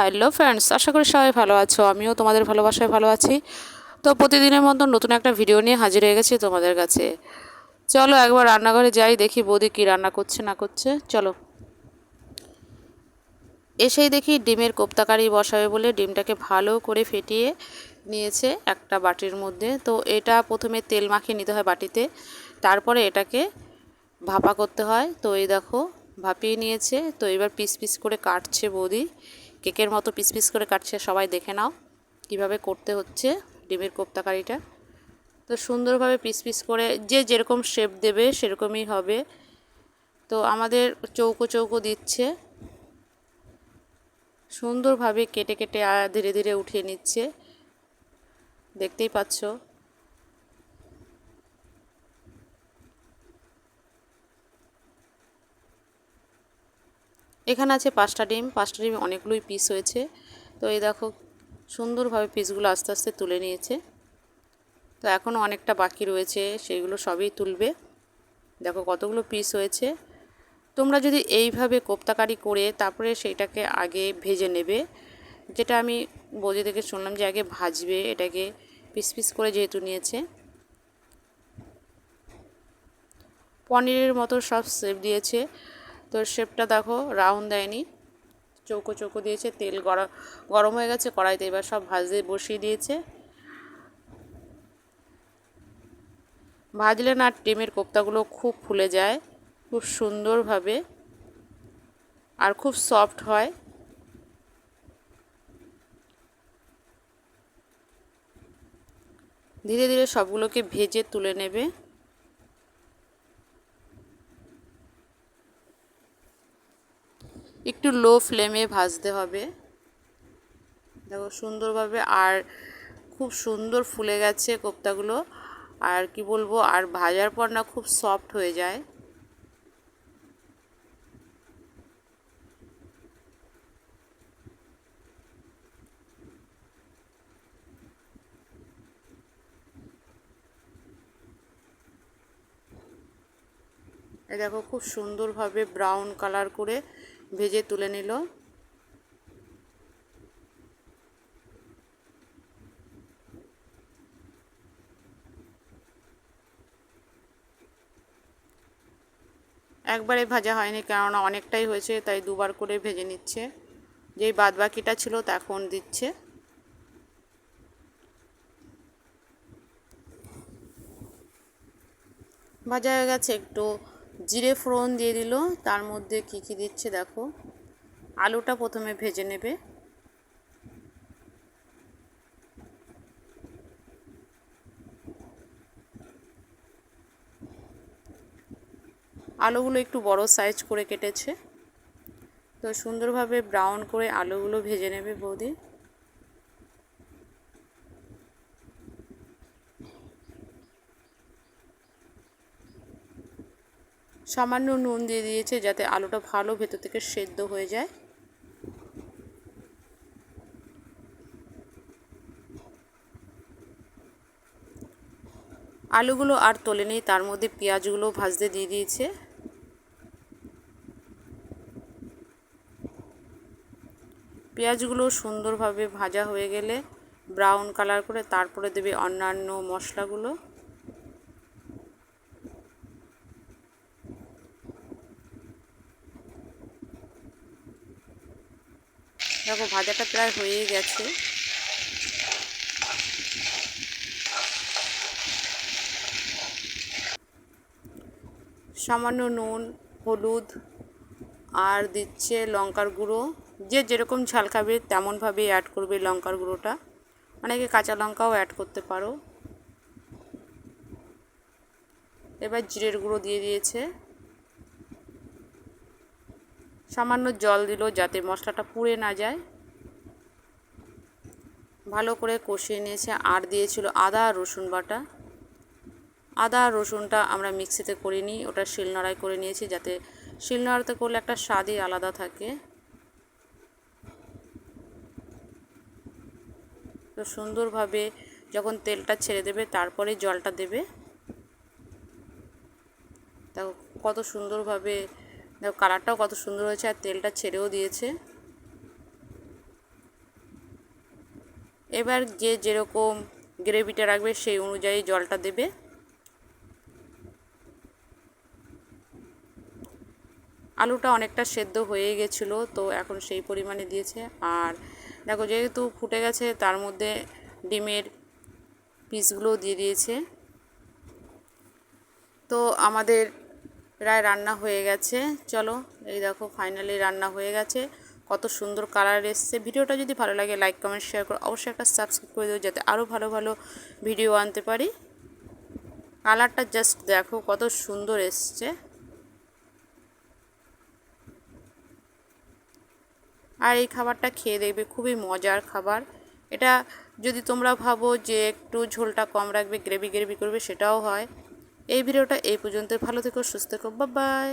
Hello friends আশা করি সবাই ভালো আছো। আমিও তোমাদের ভালোবাসায় ভালো আছি। তো প্রতিদিনের মতো নতুন একটা ভিডিও নিয়ে হাজির হয়ে গেছি তোমাদের কাছে। চলো একবার রান্নাঘরে যাই, দেখি বৌদি কী রান্না করছে, না করছে। চলো। এসেই দেখি ডিমের কোপ্তাকারি বসাবে বলে ডিমটাকে ভালো করে ফেটিয়ে নিয়েছে একটা বাটির মধ্যে। তো এটা প্রথমে তেল মাখিয়ে নিতে হয় বাটিতে। তারপরে এটাকে ভাপা করতে হয়। তো এই দেখো, ভাপিয়ে নিয়েছে। তো এবার পিস পিস করে কাটছে বৌদি। কেকের মতো পিস পিস করে কাটছে, সবাই দেখে নাও কীভাবে করতে হচ্ছে ডিমের কোপ্তাকারিটা। তো সুন্দরভাবে পিস পিস করে যে যেরকম শেপ দেবে সেরকমই হবে। তো আমাদের চৌকো চৌকো দিচ্ছে। সুন্দরভাবে কেটে কেটে ধীরে ধীরে উঠিয়ে নিচ্ছে। দেখতেই পাচ্ছ? এখানে আছে পাঁচটা ডিম পাঁচটা ডিম অনেকগুলোই পিস হয়েছে। তো এই দেখো, সুন্দরভাবে পিসগুলো আস্তে আস্তে তুলে নিয়েছে। তো এখনও অনেকটা বাকি রয়েছে সেইগুলো সবই তুলবে। দেখো কতগুলো পিস হয়েছে। তোমরা যদি এইভাবে কোপ্তাকারি করে তারপরে সেইটাকে আগে ভেজে নেবে, যেটা আমি বৌদি থেকে শুনলাম যে আগে ভাজবে, এটাকে পিস পিস করে যেহেতু নিয়েছে। পনিরের মতো সব সেপ দিয়েছে। তো শেপটা দেখো রাউন্ড দেয়নি। চৌকো চৌকো দিয়েছে, তেল গরম গরম হয়ে গেছে, কড়াইতে এবার সব ভাজতে বসিয়ে দিয়েছে। ভাজলে না ডিমের কোপ্তাগুলো খুব ফুলে যায়, খুব সুন্দরভাবে আর খুব সফট হয়। ধীরে ধীরে সবগুলোকে ভেজে তুলে নেবে। একটু লো ফ্লেমে ভাজতে হবে। দেখো সুন্দরভাবে আর খুব সুন্দর ফুলে গেছে কোপ্তাগুলো। আর কি বলব, আর ভাজার পর না খুব সফট হয়ে যায়। দেখো খুব সুন্দরভাবে ব্রাউন কালার করে ভেজে তুলে নিল। একবারে ভাজা হয়নি কেননা অনেকটাই হয়েছে, তাই দুবার করে ভেজে নিচ্ছে। যেই বাদ বাকিটা ছিল তা এখন দিচ্ছে। ভাজা হয়ে গেছে একটু জিরে ফোড়ন দিয়ে দিল, তার মধ্যে কি কি দিচ্ছে দেখো। আলুটা প্রথমে ভেজে নেবে। আলুগুলো একটু বড় সাইজ করে কেটেছে। তো সুন্দরভাবে ব্রাউন করে আলুগুলো ভেজে নেবে বৌদি। সামান্য নুন দিয়ে দিয়েছে যাতে আলুটা ভালো ভেতর থেকে সেদ্ধ হয়ে যায়। আলুগুলো আর তোলে নেই, তার মধ্যে পেঁয়াজগুলো ভাজতে দিয়ে দিয়েছে। পেঁয়াজগুলো সুন্দরভাবে ভাজা হয়ে গেলে, ব্রাউন কালার করে তারপরে দেবে অন্যান্য মশলাগুলো। দেখো, ভাজাটা প্রায় হয়েই গেছে। সামান্য নুন, হলুদ, আর দিচ্ছে লঙ্কার গুঁড়ো। যে যেরকম ঝাল খাবে, তেমনভাবেই অ্যাড করবে লঙ্কার গুঁড়োটা। অনেকে কাঁচা লঙ্কাও অ্যাড করতে পারো। এবার জিরের গুঁড়ো দিয়ে দিয়েছে। সামান্য জল দিল যাতে মশলাটা পুড়ে না যায়। ভালো করে কষিয়ে নিয়েছে, আর দিয়েছিল আদা আর রসুন বাটা। আদা আর রসুনটা আমরা মিক্সিতে করিনি, ওটা শিলনোড়ায় করে নিয়েছি যাতে শিলনোড়াতে করলে একটা স্বাদই আলাদা থাকে। তো সুন্দরভাবে যখন তেলটা ছেড়ে দেবে, তারপরে জলটা দেবে। দেখো কত সুন্দরভাবে, দেখো কালারটাও কত সুন্দর হয়েছে, আর তেলটা ছেড়েও দিয়েছে। এবার যে যেরকম গ্রেভিটা রাখবে সেই অনুযায়ী জলটা দেবে। আলুটা অনেকটা সেদ্ধ হয়ে গেছিল, তো এখন সেই পরিমাণে দিয়েছে। আর দেখো, যেহেতু ফুটে গেছে, তার মধ্যে ডিমের পিসগুলোও দিয়ে দিয়েছে। তো আমাদের প্রায় রান্না হয়ে গেছে। চলো, এই দেখো ফাইনালি রান্না হয়ে গেছে। কত সুন্দর কালার এসছে। ভিডিওটা যদি ভালো লাগে লাইক কমেন্ট শেয়ার করো। অবশ্যই একটা সাবস্ক্রাইব করে দেবো যাতে আরও ভালো ভালো ভিডিও আনতে পারি। কালারটা জাস্ট দেখো কত সুন্দর এসছে। আর এই খাবারটা খেয়ে দেখবে, খুবই মজার খাবার। এটা যদি তোমরা ভাবো যে একটু ঝোলটা কম রাখবে গ্রেভি গ্রেভি করবে, সেটাও হয়। এই ভিডিওটা এই পর্যন্ত ভালো থেকো, সুস্থ থেকো। বাই